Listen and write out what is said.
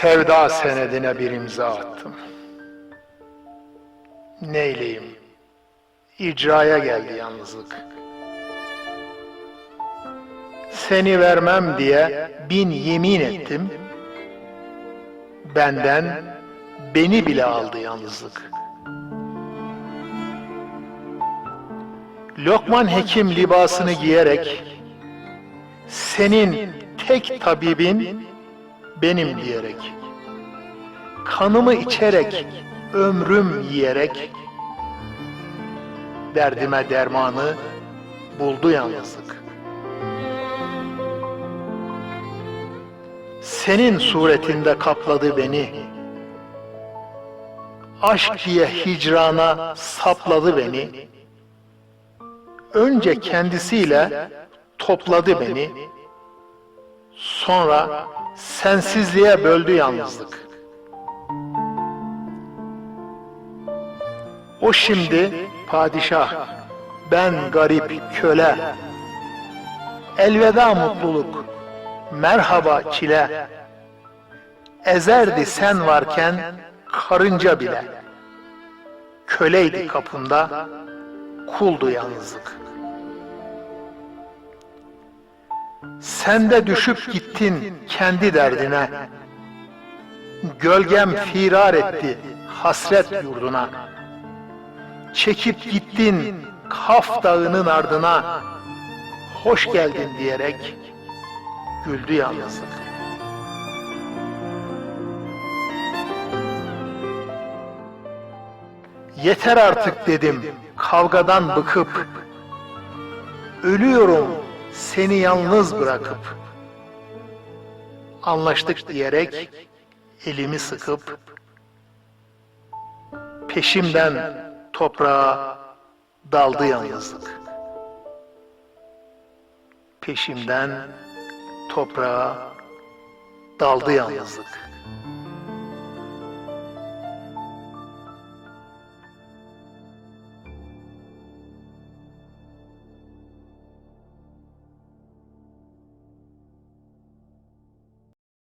Sevda senedine bir imza attım. Neyleyim? İcraya geldi yalnızlık. Seni vermem diye bin yemin ettim. Benden beni bile aldı yalnızlık. Lokman hekim libasını giyerek senin tek tabibin benim diyerek kanımı içerek ömrüm yiyerek derdime dermanı buldu yalnızlık. Senin suretinde kapladı beni. Aşk diye hicrana sapladı beni. Önce kendisiyle topladı beni. Sonra sensizliğe böldü yalnızlık. O şimdi padişah, ben garip köle. Elveda mutluluk, merhaba çile. Ezerdi sen varken karınca bile. Köleydi kapında, kuldu yalnızlık. Sen de düşüp gittin kendi derdine. Gölgem firar etti hasret yurduna. Çekip gittin Kaf dağının ardına. Hoş geldin diyerek güldü yalnızlık. Yeter artık dedim kavgadan bıkıp. Ölüyorum seni yalnız bırakıp. Anlaştık diyerek elimi sıkıp peşimden toprağa daldı yalnızlık. Peşimden toprağa daldı yalnızlık.